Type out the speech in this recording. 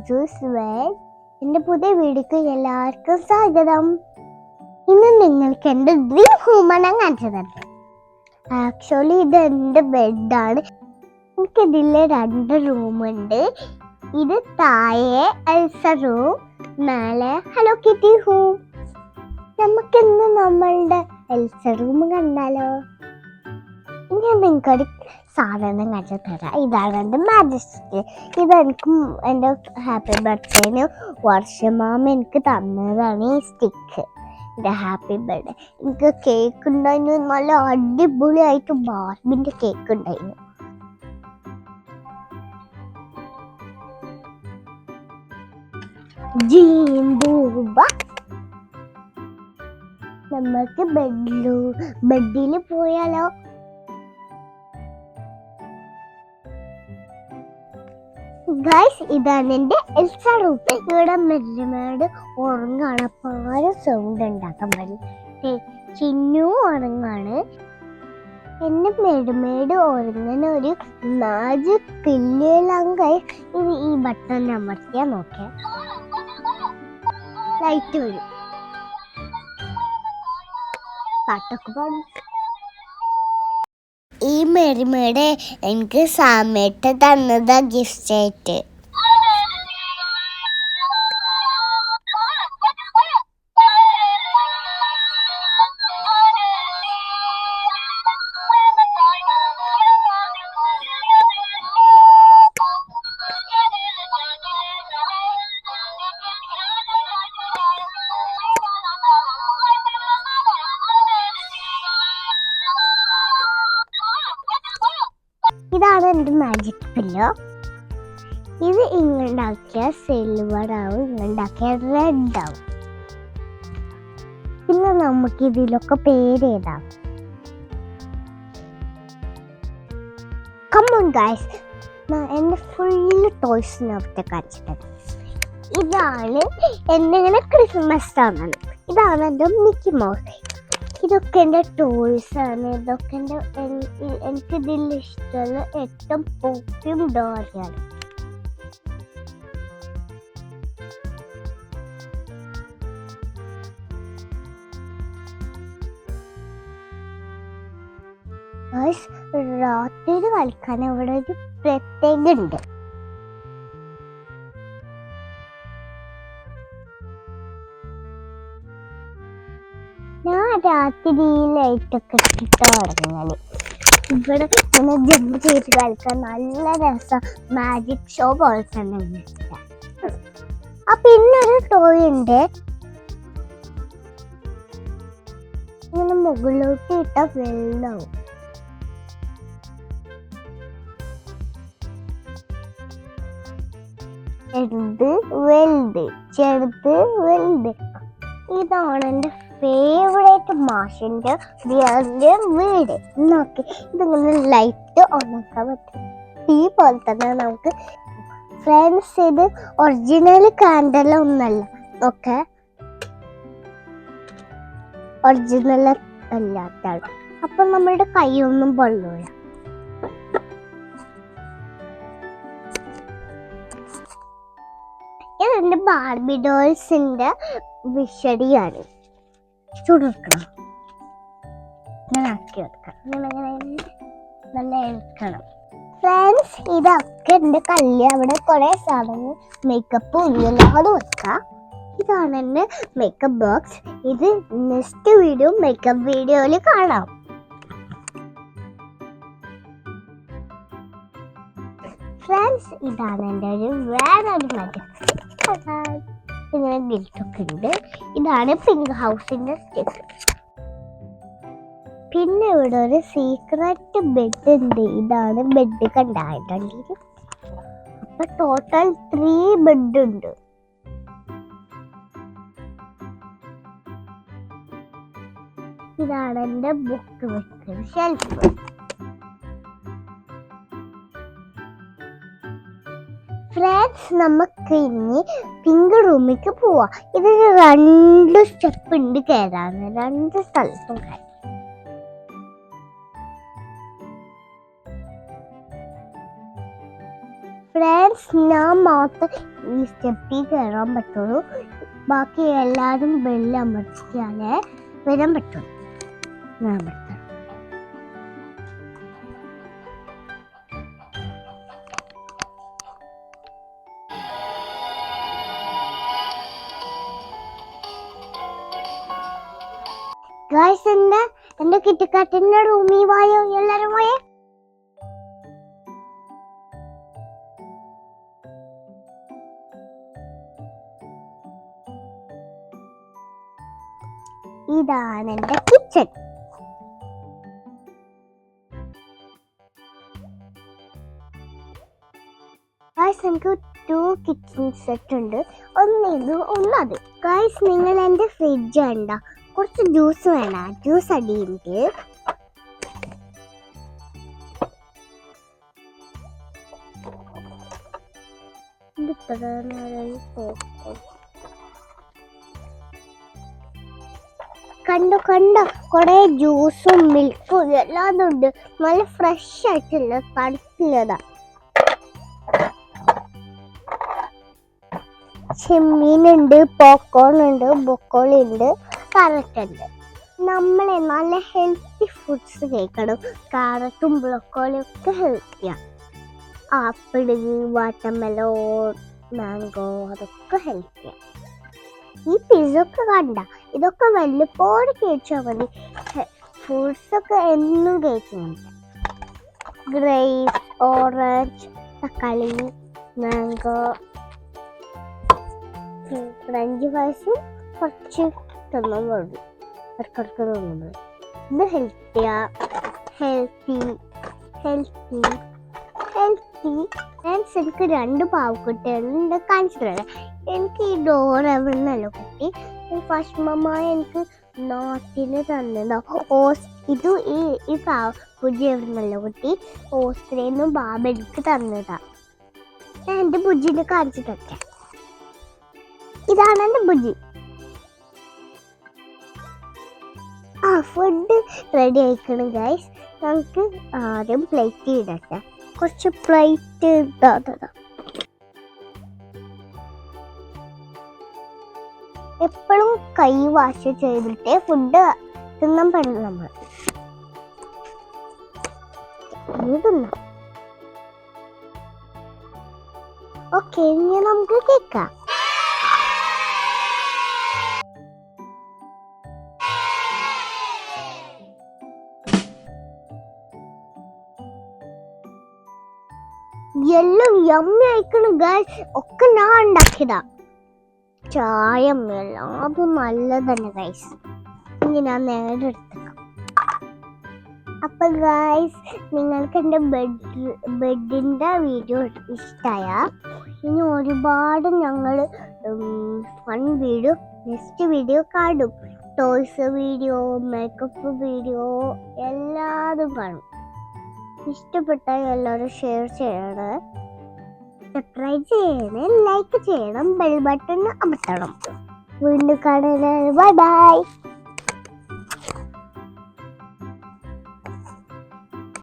ഇസൂസ് world എന്റെ പുതിയ വീഡിയോക്ക് എല്ലാവർക്കും സ്വാഗതം. ഇന്ന് നിങ്ങൾക്ക് എന്റെ ഡ്രീം ഹോമാണ് ഞാൻ കാണിച്ചു തരുന്നത് ആക്ച്വലി ഇത് എന്റെ ബെഡാണ് എനിക്കിതിൽ രണ്ട് റൂമുണ്ട് ഇത് താഴെ എൽസ റൂം മേലെ ഹലോ കിറ്റി റൂം നമുക്കിന്ന് നമ്മളുടെ എൽസ റൂം കണ്ടാലോ? ഞാൻ നിങ്ങൾക്കൊരു സാധനം കാണിച്ചു തരാം. ഇതാണ് എന്റെ മാജസ്റ്റിക് ഇതെനിക്ക് എന്റെ ഹാപ്പി ബർത്ത്ഡേന് വർഷമാമ എനിക്ക് തന്നതാണ് ഈ സ്റ്റിക്ക് എന്റെ ഹാപ്പി ബർത്ത്ഡേ എനിക്ക് കേക്ക് ഉണ്ടായിരുന്നു. നല്ല അടിപൊളിയായിട്ട് ബാർബിന്റെ കേക്ക് ഉണ്ടായിരുന്നു. ജീമ്പൂബ നമുക്ക് ബെഡിലു ബെഡിൽ പോയാലോ? ഗൈസ് ഇതാണ് എന്റെ എൽസ റൂം ഇവിടെ മെല്ലമേട് ഉറങ്ങാണ്. അപ്പോൾ ആരും സൗണ്ട് ഉണ്ടാക്കാൻ പറ്റും ചിന്നു ഉറങ്ങാണ്. എന്നെ മെടുമേട് ഉറങ്ങുന്ന ഒരു മാജിക് പില്ലിയെല്ലാം ഇനി ഈ ബട്ടൺ അമർത്തിയാൽ നോക്കിയ. ലൈറ്റ് വരും. പാട്ടൊക്കെ പാടും. ഈ മെരുമയുടെ എനിക്ക് സമയത്ത് തന്നതാ ഗിഫ്റ്റ് ആയിട്ട്. പില്ലോ ഇത് ഇങ്ങുണ്ടാക്കിയ സിൽവർ ആവും ഇങ്ങുണ്ടാക്കിയ റെഡ് ആവും പിന്നെ നമുക്ക് ഇതിലൊക്കെ പേര് എഴുതാം കമ്മൺ ഗൈസ് എന്റെ ഫുള്ള് ടോയ്സിനകത്തെ കാണിച്ചിട്ടത് ഇതാണ് എന്നിങ്ങനെ ക്രിസ്മസ് ആണ് ഇതാണ് എന്റെ മിക്കി മൗസ് ഇതൊക്കെ എന്റെ ടൂൾസ് ആണ് ഇതൊക്കെ എന്റെ എനിക്ക് ഇതിൽ ഇഷ്ടമുള്ള ഏറ്റവും പൊക്കും ഡോറിയാണ് രാത്രി കളിക്കാൻ ഇവിടെ ഒരു പ്രത്യേക ഉണ്ട് രാത്രി ലൈറ്റൊക്കെ ഇട്ടിട്ട് ഉറങ്ങാന് ഇവിടെ ഇങ്ങനെ ജമ്പ് ചെയ്ത് കളിക്കാൻ നല്ല രസം. മാജിക് ഷോ പോലെ തന്നെ. ആ പിന്നൊരു ടോയ് ഉണ്ട്. ഇങ്ങനെ മുകളിലോട്ട് ഇട്ട വെള്ളവും ചെറുത് വലുത് ചെറുത് വലുത്. ഇതാണ് എന്റെ ഫേവറേറ്റ് മാഷിന്റെ റിയാലിന്റെ വീട്. നോക്കി ഇതിങ്ങനെ ലൈറ്റ് ഓണാക്കാൻ പറ്റും. ഈ പോലെ തന്നെ നമുക്ക് ഫ്രണ്ട്സ് ഇത് ഒറിജിനൽ കാൻഡല ഒന്നല്ല. ഓക്കെ? ഒറിജിനൽ അല്ലാത്താണ് അപ്പൊ നമ്മളുടെ കൈയൊന്നും പൊള്ളൂല. ഇതെന്റെ ബാർബി ഡോൾസിന്റെ വിഷടിയാണ്. ചുടുക്കണം ഇങ്ങനെ ആക്കി വെക്കണം. ഇങ്ങനെ നല്ല എടുക്കണം ഫ്രണ്ട്സ് ഇതൊക്കെ എന്റെ കല്ല് അവിടെ കുറേ സാധനങ്ങൾ. മേക്കപ്പ് എല്ലാതും വെക്കാം. ഇതാണ് എന്റെ മേക്കപ്പ് ബോക്സ് ഇത് നെക്സ്റ്റ് വീഡിയോ മേക്കപ്പ് വീഡിയോയിൽ കാണാം. ഫ്രണ്ട്സ് ഇതാണ് എന്റെ ഒരു വേറൊരു മറ്റേ ഇങ്ങനെ ഗിൽറ്റൊക്കെ ഉണ്ട് ഇതാണ് പിങ്ക് ഹൗസിന്റെ സ്റ്റെപ്പ് പിന്നെ ഇവിടെ ഒരു സീക്രട്ട് ബെഡ് ഉണ്ട്. ഇതാണ് ബെഡ് കണ്ടായിട്ടുണ്ടെങ്കിൽ അപ്പൊ ടോട്ടൽ ത്രീ ബെഡ് ഉണ്ട്. ഇതാണ് എന്റെ ബുക്ക് വെക്കുന്ന ഷെൽഫ് ഫ്രണ്ട്സ് നമുക്ക് ഇനി പിങ്ക് റൂമിലേക്ക് പോവാം. ഇതിന് രണ്ട് സ്റ്റെപ്പ് ഉണ്ട് കയറാൻ രണ്ട് സ്ഥലത്തും കയറാം ഫ്രണ്ട്സ് ഞാൻ മാത്രം ഈ സ്റ്റെപ്പിൽ കയറാൻ പറ്റുള്ളൂ. ബാക്കി എല്ലാവരും വെള്ളം അമർത്തിയാലേ വരാൻ പറ്റുള്ളൂ. ഞാൻ ഗായ്സ് എന്റെ എന്റെ കിട്ടിക്കാട്ടിന്റെ റൂമിൽ വായോ? എല്ലാരും പോയേ ഇതാണ് എന്റെ കിച്ചൺ ഗായ്സ് എനിക്ക് ടു കിച്ചൺ സെറ്റ് ഉണ്ട്. ഒന്ന് ഇത് ഒന്നത് ഗായ്സ് നിങ്ങൾ എന്റെ ഫ്രിഡ്ജ് കണ്ട കുറച്ച് ജ്യൂസ് വേണം. ജ്യൂസ് അടി എനിക്ക് കണ്ടു കണ്ടു? കൊറേ ജ്യൂസും മിൽക്കും എല്ലാം ഉണ്ട്. നല്ല ഫ്രഷ് ആയിട്ടുള്ള തണുപ്പില്ലതാ ചെമ്മീനുണ്ട് പോക്കോൺ ഉണ്ട് ബൊക്കോളി ഉണ്ട്. നമ്മൾ നമ്മളെ നല്ല ഹെൽത്തി ഫുഡ്സ് കഴിക്കണം. കാരറ്റും ബ്രൊക്കോളിയും ഒക്കെ ഹെൽത്തിയാണ് ആപ്പിൾ വാട്ടർമെലോൺ മാംഗോ അതൊക്കെ ഹെൽത്തിയാണ് ഈ പിസൊക്കെ കണ്ട? ഇതൊക്കെ വല്ലപ്പോഴും കഴിച്ചാൽ മതി. ഫ്രൂട്ട്സ് ഒക്കെ എന്നും കഴിക്കുന്നുണ്ട് ഗ്രേപ്സ് ഓറഞ്ച് തക്കാളി മാംഗോ ഫ്രഞ്ച് ഫ്രൈസും കുറച്ച് തിന്നുന്നുണ്ട് ഇടയ്ക്കിടയ്ക്ക് തിന്നുന്നത് ഇത് ഹെൽത്തിയാ ഹെൽത്തി ഹെൽത്തി ഹെൽത്തി ഫ്രണ്ട്സ് എനിക്ക് രണ്ട് പാവക്കുട്ടികളുണ്ട് കാണിച്ചു എനിക്ക് ഈ ഡോർ എവിടെ നിന്നല്ല കുട്ടി ഫഷ്മമായ എനിക്ക് നാട്ടിന് തന്നതാ. ഓസ് ഇത് ഈ ഈ പുജി എവിടെ നിന്നല്ല കുട്ടി? ഓസ്ട്രേലിയന്ന് ബാബ എനിക്ക് തന്നതാ. ഞാൻ എന്റെ ബുജിനെ കാണിച്ചു ഇതാണ് എന്റെ ബുജി ഫുഡ് റെഡി ആയിക്കണം ഗൈസ് നമുക്ക് ആദ്യം പ്ലേറ്റ് ഇടട്ടെ. കുറച്ച് പ്ലേറ്റ് ഇട്ടാ എപ്പോഴും കൈ വാഷ് ചെയ്തിട്ട് ഫുഡ് തിന്നാൻ പാടില്ല നമ്മൾ ഓക്കെ ഇനി നമുക്ക് കേൾക്കാം എല്ലാം യമ്മി അയക്കണം ഗൈസ് ഒക്കെ ഞാൻ ഉണ്ടാക്കിയതാ. ചായ എല്ലാം അത് നല്ലതന്നെ ഗൈസ് ഇനി ഞാൻ നേരെ അപ്പൊ ഗൈസ് നിങ്ങൾക്ക് എന്റെ ബെഡ് ബെഡിന്റെ വീഡിയോ ഇഷ്ടമായ ഇനി ഒരുപാട് ഞങ്ങൾ ഫൺ വീഡിയോ നെക്സ്റ്റ് വീഡിയോ കാണും. ടോയ്സ് വീഡിയോ മേക്കപ്പ് വീഡിയോ എല്ലാതും കാണും. ഇഷ്ടപ്പെട്ടാൽ എല്ലാവരും ഷെയർ ചെയ്യണം. സബ്സ്ക്രൈബ് ചെയ്യണം ലൈക്ക് ചെയ്യണം ബെൽ ബട്ടൺ അമർത്തണം. വീണ്ടും കാണുന്നത് ബൈ ബൈ